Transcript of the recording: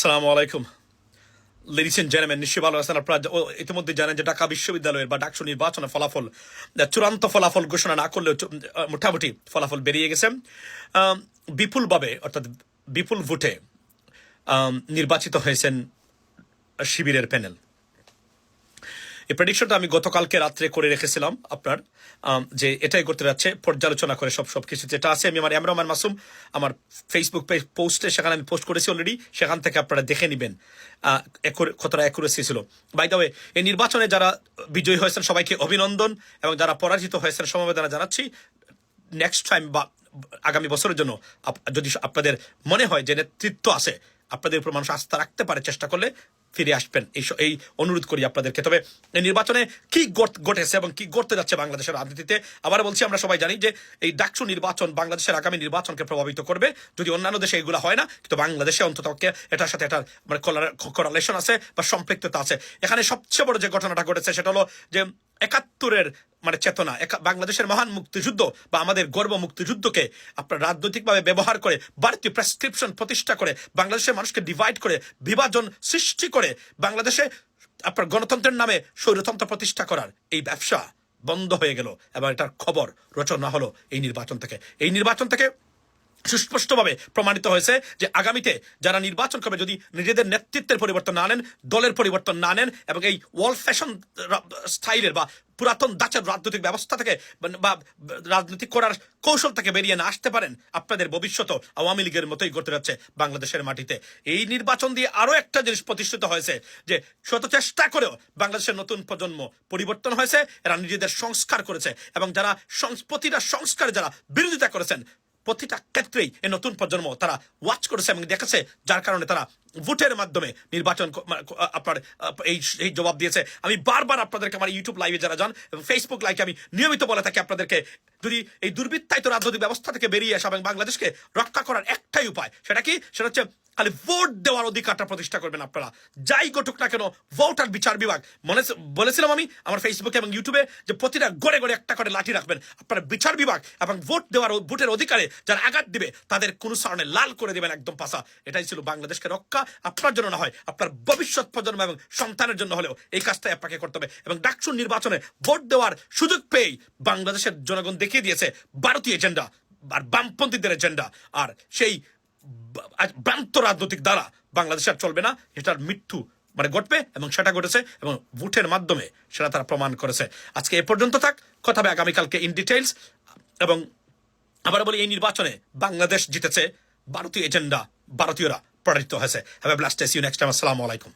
সালামু আলাইকুম। Ladies and gentleman নিশ্চয়ই ভালো আছেন আপনারা? ইতিমধ্যে জানেন যে ঢাকা বিশ্ববিদ্যালয়ের বা ডাকসু নির্বাচনের ফলাফল চূড়ান্ত ফলাফল ঘোষণা না করলেও মোটামুটি ফলাফল বেরিয়ে গেছে। বিপুলভাবে, অর্থাৎ বিপুল ভোটে নির্বাচিত হয়েছেন শিবিরের প্যানেল। এই প্রেডিকশনটা আমি গতকালকে রাত্রে করে রেখেছিলাম আপনার যে এটাই করতে যাচ্ছে, পর্যালোচনা করে সব সব কিছু যেটা আছে। আমি আমার এমরমান মাসুম, আমার ফেসবুক পেজ পোস্টে সেখানে আমি পোস্ট করেছি অলরেডি সেখান থেকে আপনারা দেখে নেবেন কতটা অ্যাকুরেসি ছিল। বাই দ্য ওয়ে এই নির্বাচনে যারা বিজয়ী হয়েছেন, সবাইকে অভিনন্দন, এবং যারা পরাজিত হয়েছেন, সমবেদনা জানাচ্ছি নেক্সট টাইম বা আগামী বছরের জন্য যদি আপনাদের মনে হয় যে নেতৃত্ব আছে, আপনাদের উপর মানুষ আস্থা রাখতে পারে, চেষ্টা করলে ফিরে আসবেন। এই এই অনুরোধ করি আপনাদেরকে। তবে এই নির্বাচনে কি ঘটেছে এবং কি ঘটতে যাচ্ছে বাংলাদেশের রাজনীতিতে? আবার বলছি, আমরা সবাই জানি যে এই ডাকসু নির্বাচন বাংলাদেশের আগামী নির্বাচনকে প্রভাবিত করবে। যদি অন্যান্য দেশে এগুলো হয় না, কিন্তু বাংলাদেশে অন্তত পক্ষে এটার সাথে এটার মানে করালেশন আছে বা সম্পৃক্ততা আছে। এখানে সবচেয়ে বড় যে ঘটনাটা ঘটেছে, সেটা হলো যে একাত্তরের মানে চেতনা বাংলাদেশের মহান মুক্তিযুদ্ধ বা আমাদের গর্ব মুক্তিযুদ্ধকে আপনার রাজনৈতিকভাবে ব্যবহার করে ভারতীয় প্রেসক্রিপশন প্রতিষ্ঠা করে, বাংলাদেশের মানুষকে ডিভাইড করে, বিভাজন সৃষ্টি করে, বাংলাদেশে আপনার গণতন্ত্রের নামে স্বৈরতন্ত্র প্রতিষ্ঠা করার এই ব্যবসা বন্ধ হয়ে গেল। এবং এটার খবর রচনা হলো এই নির্বাচন থেকে। এই নির্বাচন থেকে সুস্পষ্টভাবে প্রমাণিত হয়েছে যে আগামীতে যারা নির্বাচন করবে, যদি নিজেদের নেতৃত্বের পরিবর্তন না আনেন দলের পরিবর্তন না আনেন এবং এই ওয়ার্ল্ড ফ্যাশন স্টাইলের বা পুরাতন দাচের রাজনৈতিক ব্যবস্থা থেকে বা- বা, রাজনীতি করার কৌশল থেকে বেরিয়ে না আসতে পারেন, আপনাদের ভবিষ্যৎ আওয়ামী লীগের মতোই করতে যাচ্ছে বাংলাদেশের মাটিতে। এই নির্বাচন দিয়ে আরও একটা জিনিস প্রতিষ্ঠিত হয়েছে, যে শত চেষ্টা করেও বাংলাদেশের নতুন প্রজন্ম পরিবর্তন হয়েছে, এরা নিজেদের সংস্কার করেছে, এবং যারা প্রতিটা সংস্কারে যারা বিরোধিতা করেছেন প্রতিটা ক্ষেত্রেই এই নতুন প্রজন্ম তারা ওয়াচ করেছে এবং দেখেছে, যার কারণে তারা ভোটের মাধ্যমে নির্বাচন আপনার এই এই জবাব দিয়েছে। আমি বারবার আপনাদেরকে আমার ইউটিউব লাইভে যারা যান, এবং ফেসবুক লাইভে আমি নিয়মিত বলে থাকি আপনাদেরকে, যদি এই দুর্বৃত্তায়িত রাজনৈতিক ব্যবস্থা থেকে বেরিয়ে আসা এবং বাংলাদেশকে রক্ষা করার একটাই উপায়, সেটা কি? সেটা হচ্ছে খালি ভোট দেওয়ার অধিকারটা প্রতিষ্ঠা করবেন আপনারা। যাই ঘটুক না কেন, ভোট আর বিচার বিভাগ। মনে বলেছিলাম আমি আমার ফেসবুকে এবং ইউটিউবে যে প্রতিটা গড়ে গড়ে একটা করে লাঠি রাখবেন। আপনারা বিচার বিভাগ এবং ভোট দেওয়ার ভোটের অধিকারে যারা আঘাত দিবে, তাদের কোনো কারণে লাল করে দেবেন একদম পাশা এটাই ছিল বাংলাদেশকে রক্ষা। আপনার জন্য না হয়, আপনার ভবিষ্যৎ প্রজন্ম এবং সন্তানের জন্য হলেও এই কাজটাই আপনাকে করতে হবে। এবং ডাকসুর নির্বাচনে ভোট দেওয়ার সুযোগ পেয়েই বাংলাদেশের জনগণ দেখিয়ে দিয়েছে, ভারতীয় এজেন্ডা আর বামপন্থীদের এজেন্ডা আর সেই ভ্রান্ত রাজনৈতিক দ্বারা বাংলাদেশ আর চলবে না। এটার মৃত্যু মানে ঘটবে এবং সেটা ঘটেছে এবং ভোটের মাধ্যমে সেটা তারা প্রমাণ করেছে। আজকে এ পর্যন্ত থাক। কথা হবে আগামীকালকে ইন ডিটেলস এবং আবার বলি, এই নির্বাচনে বাংলাদেশ জিতেছে। ভারতীয় এজেন্ডা ভারতীয়রা পরাজিত হয়েছে। Have a blast you next time আসসালামু আলাইকুম।